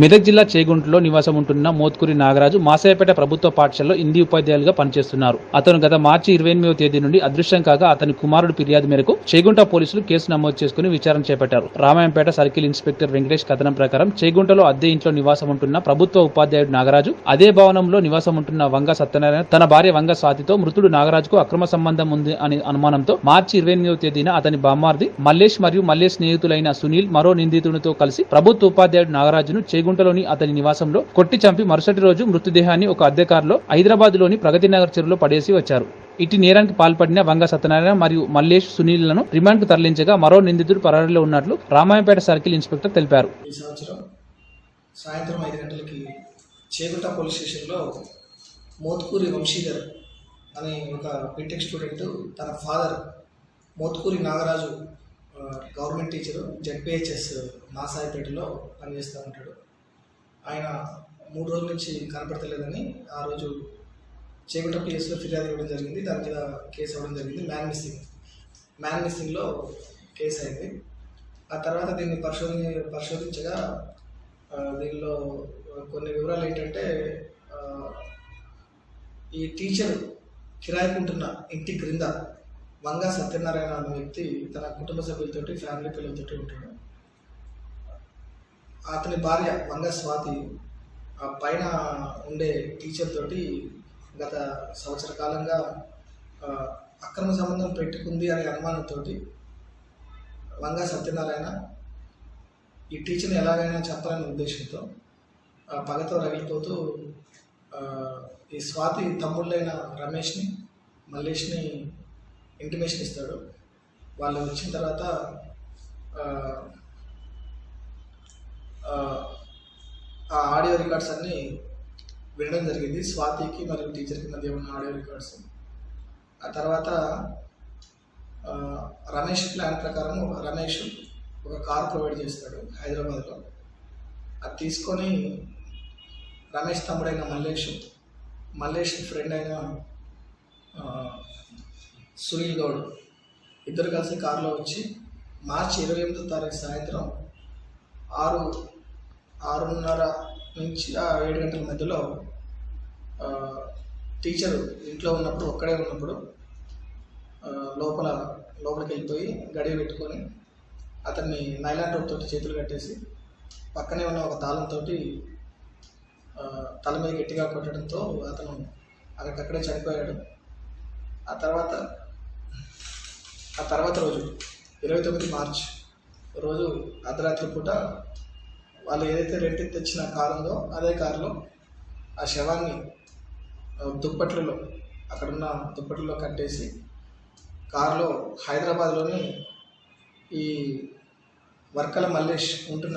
మెదక్ జిల్లా చేగుంటలో నివాసం ఉంటున్న మోత్కూరి నాగరాజు మాసాయపేట ప్రభుత్వ పాఠశాలలో హిందీ ఉపాధ్యాయులుగా పనిచేస్తున్నారు. అతను గత మార్చి ఇరవై ఎనిమిదవ తేదీ నుండి అదృశ్యం కాగా అతని కుమారుడు ఫిర్యాదు మేరకు చేగుంట పోలీసులు కేసు నమోదు చేసుకుని విచారణ చేపట్టారు. రామాయంపేట సర్కిల్ ఇన్స్పెక్టర్ వెంకటేష్ కథనం ప్రకారం చేగుంటలో అద్దె ఇంట్లో నివాసం ఉంటున్న ప్రభుత్వ ఉపాధ్యాయుడు నాగరాజు అదే భవనంలో నివాసం ఉంటున్న వంగ సత్యనారాయణ తన భార్య వంగ స్వాతితో మృతుడు నాగరాజుకు అక్రమ సంబంధం ఉంది అని అనుమానంతో మార్చి ఇరవై ఎనిమిదవ తేదీన అతని బామ్మార్ది మల్లేష్ మరియు మల్లేష్ స్నేహితులైన సునీల్ మరో నిందితునితో కలిసి ప్రభుత్వ ఉపాధ్యాయుడు నాగరాజును చేగుంటలోని అతని నివాసంలో కొట్టి చంపి మరుసటి రోజు మృతదేహాన్ని ఒక అద్దె కారులో హైదరాబాద్లోని ప్రగతి నగర్ చెరువులో పడేసి వచ్చారు. ఇటు నేరానికి పాల్పడిన వంగ సత్యనారాయణ మరియు మల్లేష్ సునీల్లను రిమాండ్కు తరలించగా మరో నిందితుడు పరారీలో ఉన్నట్లు రామాయపేట సర్కిల్ ఇన్స్పెక్టర్ తెలిపారు. ఈ సంవత్సరం సాయంత్రం ఐదు గంటలకి చేగుంట పోలీస్ స్టేషన్లో మోత్కూరి వంశీధర్ అనే ఒక బీటెక్ స్టూడెంట్ తన father Mothkuri Nagaraju government teacher ZPHS మాసాయిపేటలో పనిచేస్తూ ఉంటాడు. ఆయన మూడు రోజుల నుంచి కనపడతలేదని ఆ రోజు చేగుంట పిఎస్లో ఫిర్యాదు ఇవ్వడం జరిగింది. దాని మీద కేసు అవ్వడం జరిగింది. Man missing. మ్యాన్ మిస్సింగ్లో కేసు అయింది. ఆ తర్వాత దీన్ని పరిశోధన పరిశోధించగా దీనిలో కొన్ని వివరాలు ఏంటంటే ఈ టీచర్ కిరాయికుంటున్న ఇంటి క్రింద వంగా సత్యనారాయణ అనే వ్యక్తి తన కుటుంబ సభ్యులతోటి ఫ్యామిలీ పిల్లలతోటి ఉంటాడు. అతని భార్య వంగ స్వాతి ఆ పైన ఉండే టీచర్ తోటి గత సంవత్సర కాలంగా అక్రమ సంబంధం పెట్టుకుంది అనే అనుమానంతో వంగ సత్యనారాయణ ఈ టీచర్ని ఎలాగైనా చెప్పాలనే ఉద్దేశంతో ఆ పగతో రగిలిపోతూ ఈ స్వాతి తమ్ముళ్ళైన రమేష్ని మల్లేష్ని ఇంటిమేషన్ ఇస్తాడు. వాళ్ళు వచ్చిన తర్వాత ఆ, ఆడియో రికార్డ్స్ అన్నీ వినడం జరిగింది. స్వాతికి మరియు టీచర్కి మధ్య ఉన్న ఆడియో రికార్డ్స్. ఆ తర్వాత రమేష్ ప్లాన్ ప్రకారం రమేష్ ఒక కార్ ప్రొవైడ్ చేస్తాడు హైదరాబాద్లో. అది తీసుకొని రమేష్ తమ్ముడైన మల్లేష్ మల్లేష్ ఫ్రెండ్ అయిన సునీల్ గౌడ్ ఇద్దరు కలిసి కారులో వచ్చి మార్చి ఇరవై ఎనిమిదో తారీఖు సాయంత్రం ఆరు ఆరున్నర నుంచి ఆ ఏడు గంటల మధ్యలో టీచర్ ఇంట్లో ఉన్నప్పుడు ఒక్కడే ఉన్నప్పుడు లోపల లోపలికి వెళ్ళిపోయి గడియ పెట్టుకొని అతన్ని నైలాన్ రోడ్ తోటి చేతులు కట్టేసి పక్కనే ఉన్న ఒక తాళంతో తల మీద గట్టిగా కొట్టడంతో అతను అక్కడికక్కడే చనిపోయాడు. ఆ తర్వాత ఆ తర్వాత రోజు ఇరవై తొమ్మిది మార్చ్ రోజు అర్ధరాత్రి పూట వాళ్ళు ఏదైతే రెంట్కి తెచ్చిన కారు ఉందో అదే కారులో ఆ శవాన్ని దుప్పట్లలో అక్కడున్న దుప్పట్లలో కట్టేసి కారులో హైదరాబాద్లోని ఈ వర్కల మల్లేష్ ఉంటున్న